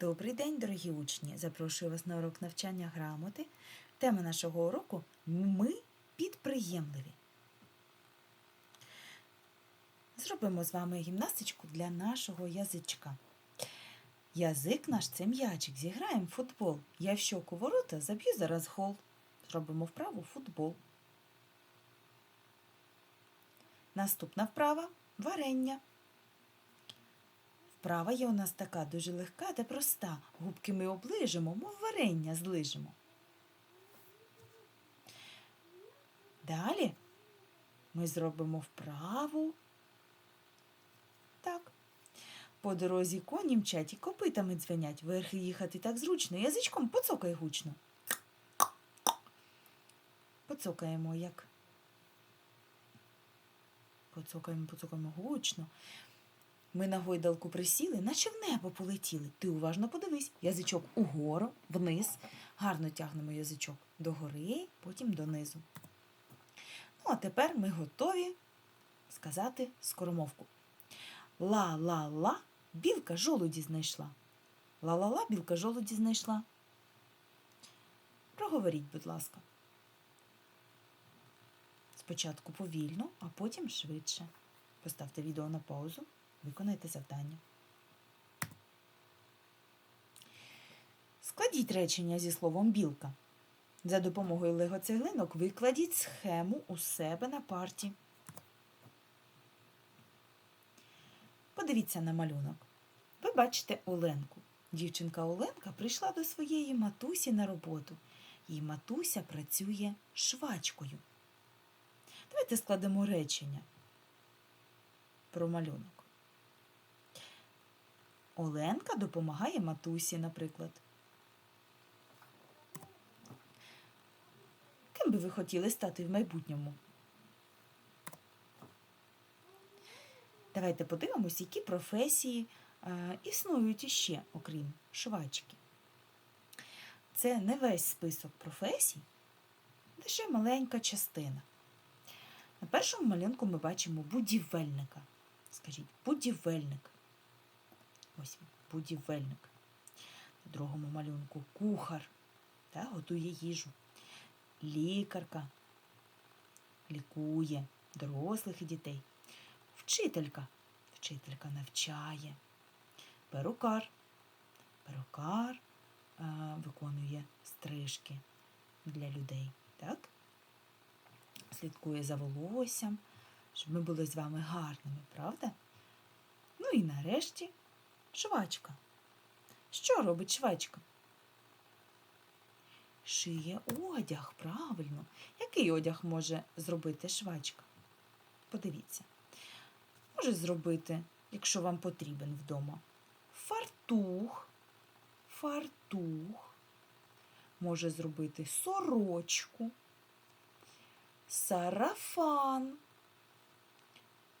Добрий день, дорогі учні! Запрошую вас на урок навчання грамоти. Тема нашого уроку Ми підприємливі. Зробимо з вами гімнастичку для нашого язичка. Язик наш це м'ячик. Зіграємо футбол. Я в щоку ворота заб'ю зараз гол. Зробимо вправу футбол. Наступна вправа варення. Вправа є у нас така дуже легка та проста. Губки ми оближимо, мов варення злижимо. Далі ми зробимо вправу. Так. По дорозі коні мчать і копитами дзвенять. Верхи їхати так зручно, язичком поцокай гучно. Поцокаємо як. Поцокаємо, поцокаємо гучно. Ми на гойдалку присіли, наче в небо полетіли. Ти уважно подивись. Язичок угору, вниз. Гарно тягнемо язичок догори, потім донизу. Ну, а тепер ми готові сказати скоромовку. Ла-ла-ла, білка жолуді знайшла. Ла-ла-ла, білка жолуді знайшла. Проговоріть, будь ласка. Спочатку повільно, а потім швидше. Поставте відео на паузу. Виконайте завдання. Складіть речення зі словом білка. За допомогою лего-цеглинок викладіть схему у себе на парті. Подивіться на малюнок. Ви бачите Оленку. Дівчинка Оленка прийшла до своєї матусі на роботу. Її матуся працює швачкою. Давайте складемо речення про малюнок. Оленка допомагає матусі, наприклад. Ким би ви хотіли стати в майбутньому? Давайте подивимось, які професії е, існують іще, окрім швачки. Це не весь список професій, лише маленька частина. На першому малюнку ми бачимо будівельника. Скажіть, будівельник. Ось будівельник. На другому малюнку кухар та, готує їжу. Лікарка лікує дорослих і дітей. Вчителька. Вчителька навчає. Перукар. Перукар а, виконує стрижки для людей. Так? Слідкує за волоссям, щоб ми були з вами гарними, правда? Ну і нарешті швачка. Що робить швачка? Шиє одяг, правильно. Який одяг може зробити швачка? Подивіться. Може зробити, якщо вам потрібен вдома, фартух, фартух, може зробити сорочку, сарафан,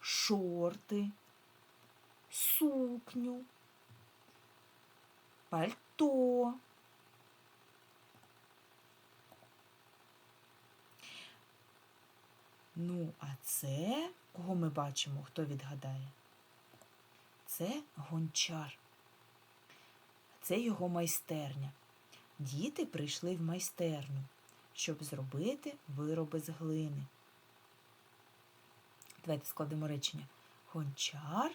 шорти, сукню, пальто. Ну, а це, кого ми бачимо, хто відгадає? Це гончар. Це його майстерня. Діти прийшли в майстерню, щоб зробити вироби з глини. Давайте складемо речення. Гончар.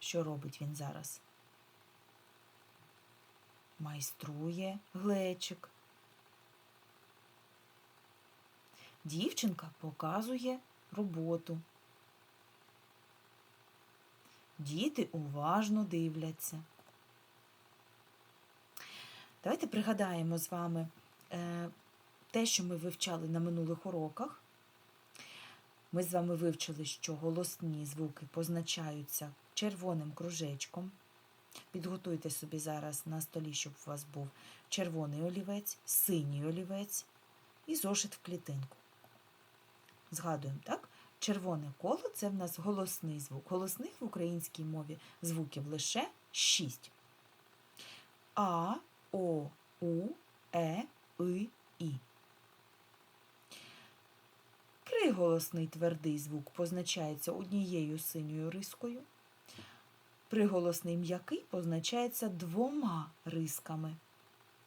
Що робить він зараз? Майструє глечик. Дівчинка показує роботу. Діти уважно дивляться. Давайте пригадаємо з вами е, те, що ми вивчали на минулих уроках. Ми з вами вивчили, що голосні звуки позначаються червоним кружечком. Підготуйте собі зараз на столі, щоб у вас був червоний олівець, синій олівець і зошит в клітинку. Згадуємо, так? Червоне коло це в нас голосний звук. Голосних в українській мові звуків лише шість. А, О, У, Е, И, І. Приголосний твердий звук позначається однією синьою рискою. Приголосний м'який позначається двома рисками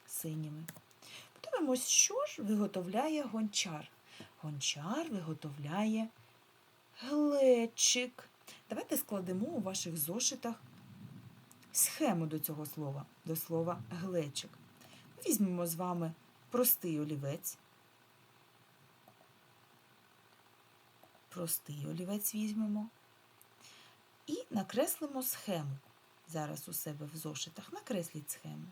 синіми. Подивимось, що ж виготовляє гончар. Гончар виготовляє глечик. Давайте складемо у ваших зошитах схему до цього слова, до слова глечик. Візьмемо з вами простий олівець. Простий олівець візьмемо і накреслимо схему. Зараз у себе в зошитах накресліть схему.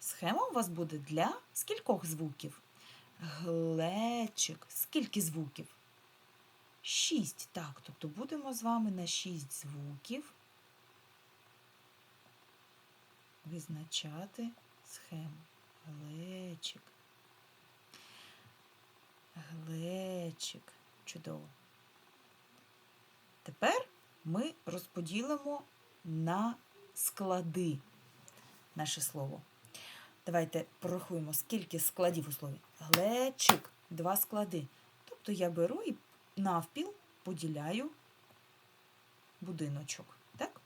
Схема у вас буде для скількох звуків? Глечик. Скільки звуків? Шість. Так, тобто будемо з вами на шість звуків визначати схему. Глечик. Глечик. Чудово. Тепер ми розподілимо на склади наше слово. Давайте порахуємо, скільки складів у слові. Глечик, два склади. Тобто я беру і навпіл поділяю будиночок. Так?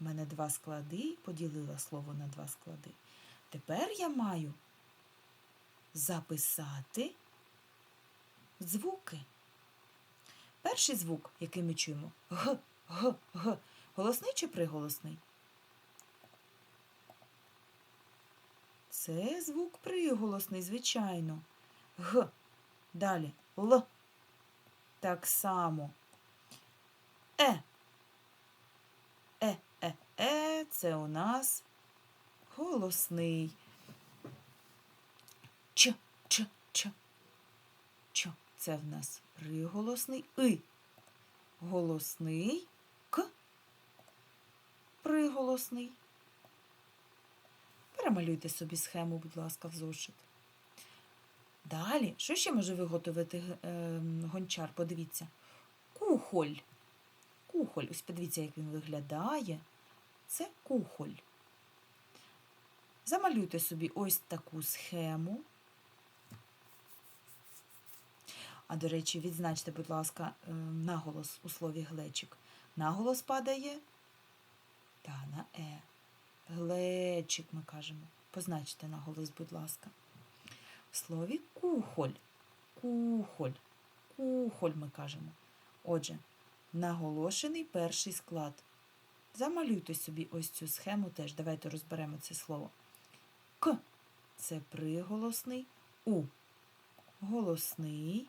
У мене два склади, поділила слово на два склади. Тепер я маю записати звуки. Перший звук, який ми чуємо г, г, г. Голосний чи приголосний? Це звук приголосний, звичайно. Г. Далі Л. Так само. Е. Е, е, е. Це у нас голосний. Ч, ч, ч. Це в нас приголосний И. Голосний К. Приголосний. Перемалюйте собі схему, будь ласка, в зошит. Далі, що ще може виготовити ем, гончар? Подивіться. Кухоль. Кухоль. Ось подивіться, як він виглядає. Це кухоль. Замалюйте собі ось таку схему. А, до речі, відзначте, будь ласка, ем, наголос у слові глечик. Наголос падає та на е. Глечик ми кажемо. Позначте наголос, будь ласка. В слові кухоль. Кухоль. Кухоль ми кажемо. Отже, наголошений перший склад. Замалюйте собі ось цю схему теж. Давайте розберемо це слово. К це приголосний У. Голосний.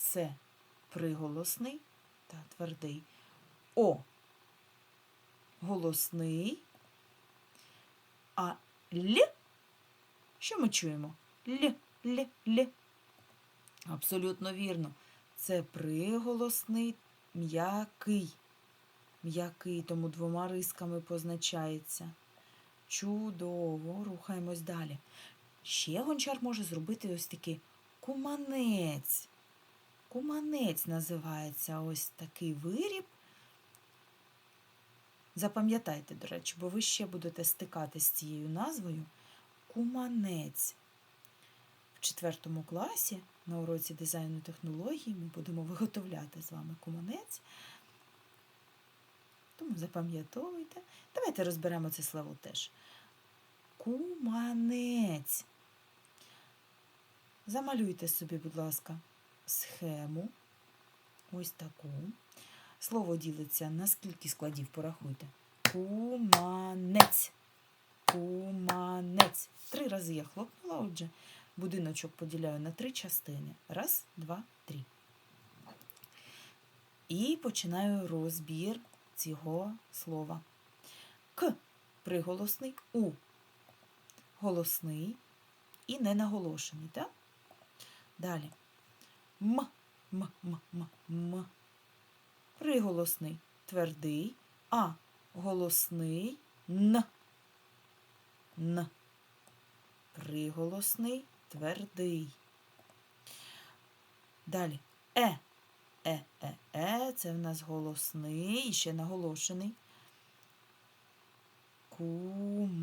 Це приголосний та твердий. О. Голосний. А Л. Що ми чуємо? Л, Л, Л. Абсолютно вірно. Це приголосний м'який. М'який, тому двома рисками позначається. Чудово, рухаємось далі. Ще гончар може зробити ось такий куманець. Куманець називається ось такий виріб. Запам'ятайте, до речі, бо ви ще будете стикатися з цією назвою куманець. В четвертому класі на уроці дизайну технологій ми будемо виготовляти з вами куманець. Тому запам'ятовуйте. Давайте розберемо це слово теж. Куманець. Замалюйте собі, будь ласка, схему. Ось таку. Слово ділиться на скільки складів, порахуйте. Куманець. Куманець. Три рази я хлопнула, отже, будиночок поділяю на три частини. Раз, два, три. І починаю розбір цього слова. К приголосний У. Голосний і ненаголошений, так? Далі. М, м, м, м, м. Приголосний твердий, а голосний н. Н. Приголосний твердий. Далі е. Е, е, е, це в нас голосний і ще наголошений. Куманець.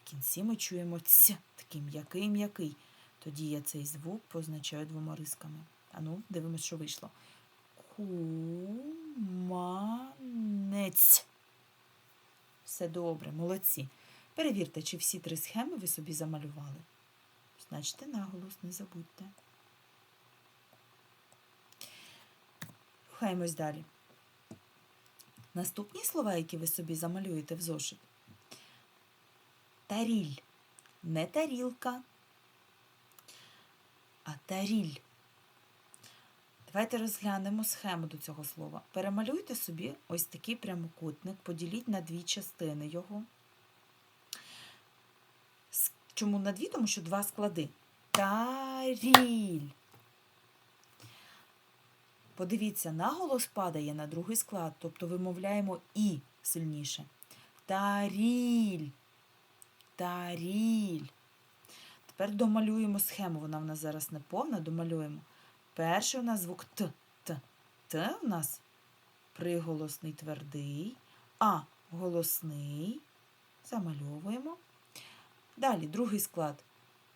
В кінці ми чуємо ць, такий м'який м'який. Тоді я цей звук позначаю двома рисками. Ану, дивимось, що вийшло. Куманець. Все добре, молодці. Перевірте, чи всі три схеми ви собі замалювали. Значте наголос, не забудьте. Рухаємось далі. Наступні слова, які ви собі замалюєте в зошит. Таріль. Не тарілка, а таріль. Давайте розглянемо схему до цього слова. Перемалюйте собі ось такий прямокутник, поділіть на дві частини його. Чому на дві? Тому що два склади. Таріль. Подивіться, наголос падає на другий склад, тобто вимовляємо і сильніше. Таріль. Таріль. Тепер домалюємо схему. Вона в нас зараз не повна, домалюємо. Перший у нас звук Т. Т. Т у нас приголосний твердий, А голосний. Замальовуємо. Далі другий склад.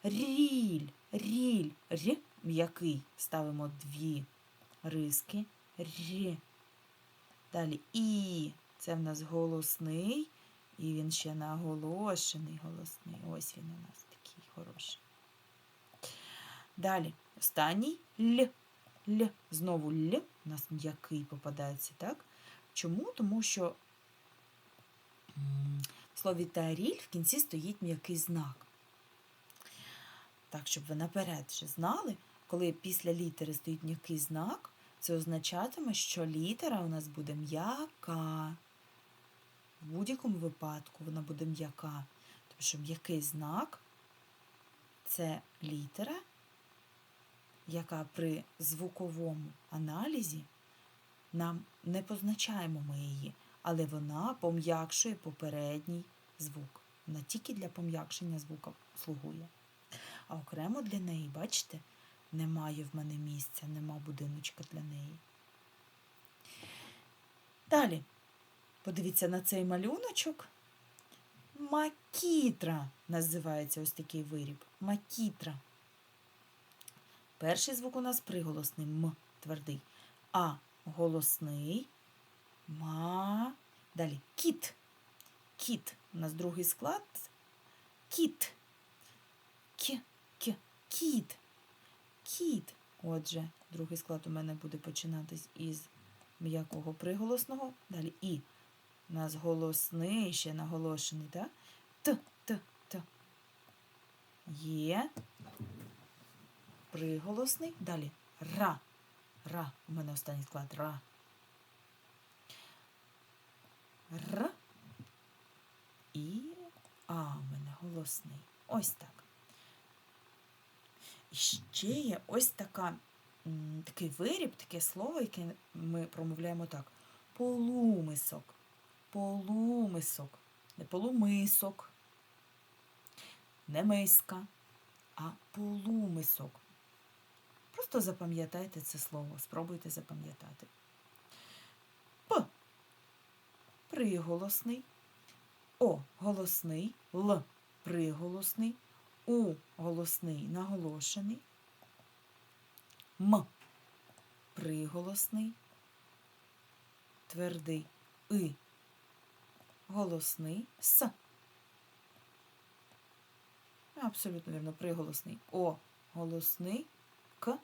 Ріль. Ріль. Р м'який. Ставимо дві риски. Р. Далі І. Це в нас голосний. І він ще наголошений голосний. Ось він у нас хороший. Далі останній Л. Л. Знову Л. У нас м'який попадається, так? Чому? Тому що в слові таріль в кінці стоїть м'який знак. Так, щоб ви наперед вже знали, коли після літери стоїть м'який знак, це означатиме, що літера у нас буде м'яка. В будь-якому випадку вона буде м'яка. Тому що м'який знак це літера, яка при звуковому аналізі нам не позначаємо ми її, але вона пом'якшує попередній звук. Вона тільки для пом'якшення звука слугує. А окремо для неї, бачите, немає в мене місця, нема будиночка для неї. Далі. Подивіться на цей малюночок. Макітра називається ось такий виріб. Макітра. Перший звук у нас приголосний М твердий. А голосний. Ма. Далі кіт. Кіт. У нас другий склад. Кіт. К. К. Кіт. Кіт. Отже, другий склад у мене буде починатись із м'якого приголосного. Далі І. У нас голосний, ще наголошений, так? Т, Т, Т. Є. Приголосний. Далі ра. Ра. У мене останній склад ра. Р. І А у мене голосний. Ось так. І ще є ось така, такий виріб, таке слово, яке ми промовляємо так. Полумисок. Полумисок. Не полумисок. Не миска, а полумисок. Просто запам'ятайте це слово. Спробуйте запам'ятати. П. Приголосний. О голосний. Л. Приголосний. У голосний наголошений. М. Приголосний. Твердий И. Голосний С. Абсолютно вірно, приголосний О. Голосний К.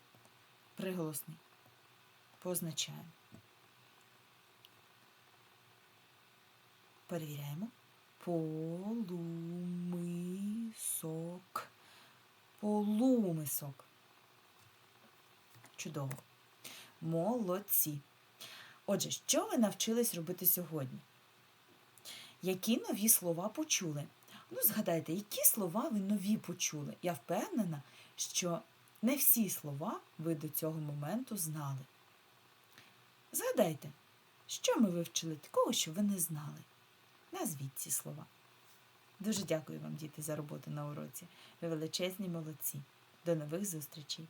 Приголосний. Позначаємо. Перевіряємо. Полумисок. Полумисок. Чудово. Молодці. Отже, що ви навчились робити сьогодні? Які нові слова почули? Ну, згадайте, які слова ви нові почули? Я впевнена, що не всі слова ви до цього моменту знали. Згадайте, що ми вивчили такого, що ви не знали. Назвіть ці слова. Дуже дякую вам, діти, за роботу на уроці. Ви величезні молодці. До нових зустрічей!